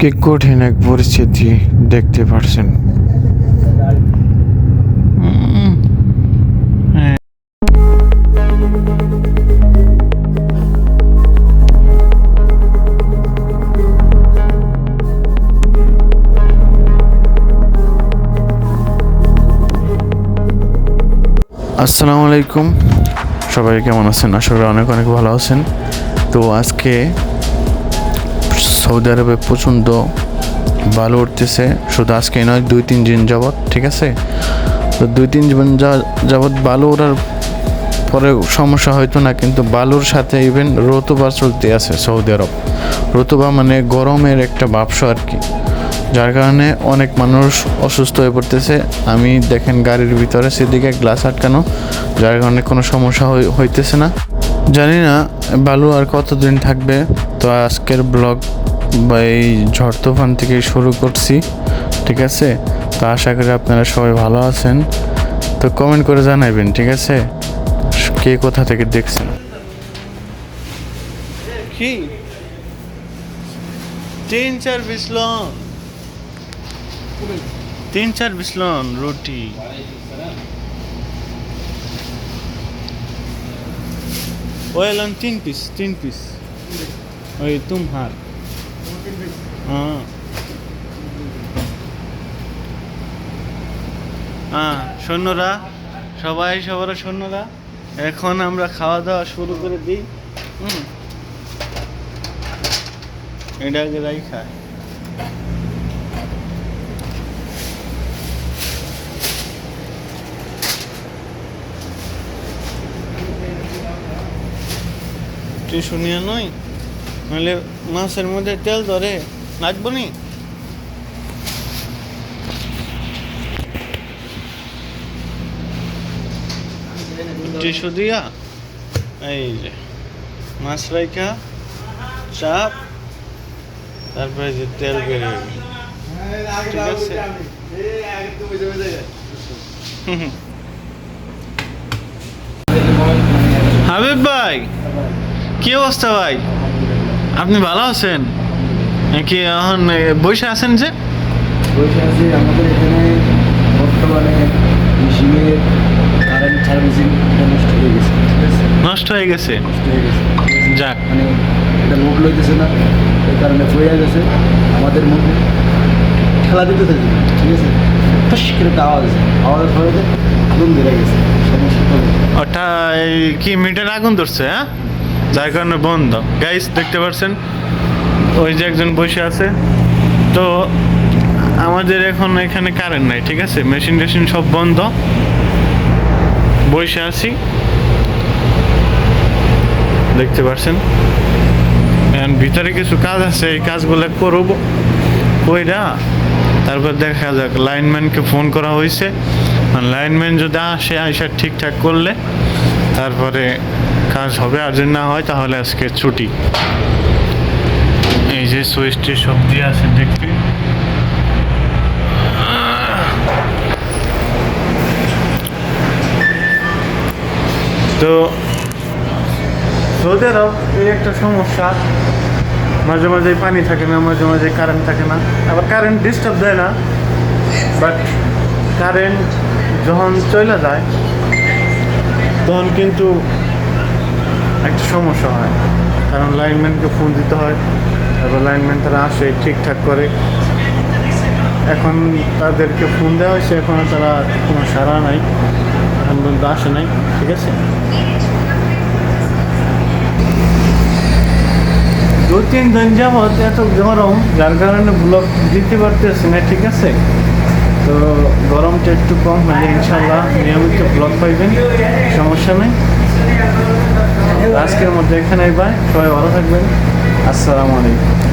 কি কঠিন এক পরিস্থিতি দেখতে পারছেন। আসসালামু আলাইকুম। সবাই কেমন আছেন? আশা করি অনেক অনেক ভালো আছেন। তো আজকে সৌদি আরবে প্রচণ্ড ভালো উঠতেছে। শুধু আজকে নয়, দুই, তিন দিন যাবৎ, ঠিক আছে? তো দুই, তিন দিন যাবৎ বালু ওঠার পরে সমস্যা হয়তো না, কিন্তু বালুর সাথে ইভেন রতুবা চলতে আছে সৌদি আরব। রতুবা মানে গরমের একটা বাপস আর কি, যার কারণে অনেক মানুষ অসুস্থ হয়ে পড়তেছে। আমি দেখেন গাড়ির ভিতরে সেদিকে গ্লাস আটকানো, যার কারণে কোনো সমস্যা হই- হইতেছে না। জানি না, বালু আর কতদিন থাকবে, তো আজকের ব্লগ বা এই ঝড় তুফান থেকে শুরু করছি, ঠিক আছে? তো আশা করি আপনারা সবাই ভালো আছেন, তো কমেন্ট করে জানাবেন ঠিক আছে? কে কোথা থেকে দেখছেন? কি? তিন চার বিসলন তিন চার বিসলন রুটি। ও এলাম তিন পিস তিন পিস ওই তুম হার হ্যাঁ হ্যাঁ সৈন্যরা, সবাই সবার সৈন্যরা, এখন আমরা খাওয়া দাওয়া শুরু করে দিই। হুম। এটা আগে খায়। টিসু নিয়ে নাহলে মাছের মধ্যে তেল ধরে নাচবো নি টিসু দিয়া এই যে মাছ রাইখা, চাপ, তারপরে যে তেল বের গেল। ঠিক আছে। হাবিব ভাই কি অবস্থা ভাই? আপনি ভালো আছেন? কি এখন বসে আছেন যে? বসে আছি আমাদের এখানে বর্তমানে মেশিনের কারেন্ট সার্ভিসিং নষ্ট হয়ে গেছে নষ্ট হয়ে গেছে? নষ্ট হয়ে গেছে যাক। মানে এটা লোড লইতেছে না এই কারণে হয়ে গেছে আমাদের মধ্যে খেলা দিতে থাকি ঠিক আছে? ফস করে একটা আওয়াজ আছে আওয়াজের ফলে আগুন ধরে গেছে সমস্যা ওটা কি মিটার আগুন ধরছে হ্যাঁ? যার কারণে বন্ধ। গাইস দেখতে পাচ্ছেন ওই যে একজন বসে আছে। তো আমাদের এখন এখানে কারেন্ট নাই, ঠিক আছে? মেশিন টেশিন সব বন্ধ। বসে আছি। দেখতে পাচ্ছেন ভিতরে কিছু কাজ আছে, এই কাজগুলো করব। কইরা তারপর দেখা যাক লাইনম্যানকে ফোন করা হয়েছে লাইনম্যান যদি আসে আসা ঠিকঠাক করলে, তারপরে কাজ হবে, আর যদি না হয় তাহলে আজকে ছুটি। এই যে সুইচটি সবজি আছে, দেখতে। তো সৌদি আরব এই একটা সমস্যা। মাঝে মাঝে পানি থাকে না, মাঝে মাঝে কারেন্ট থাকে না। আবার কারেন্ট ডিস্টার্ব দেয় না বাট কারেন্ট যখন চলে যায়, তখন কিন্তু একটা সমস্যা হয়। কারণ লাইনম্যানকে ফোন দিতে হয়, তারপর লাইনম্যান তারা আসে, ঠিকঠাক করে। এখন তাদেরকে ফোন দেওয়া হয়েছে এখনও তারা কোনো সাড়া নাই, এখন পর্যন্ত আসে নাই, ঠিক আছে? দু তিন দিন যাবৎ এত গরম, যার কারণে ব্লক দিতে পারতেছি না, ঠিক আছে? তো গরমটা একটু কম হলে ইনশাল্লাহ নিয়মিত ব্লক পাইবেন, সমস্যা নেই। আজকের মধ্যে এখানেই বাই। সবাই ভালো থাকবেন। আসসালামু আলাইকুম।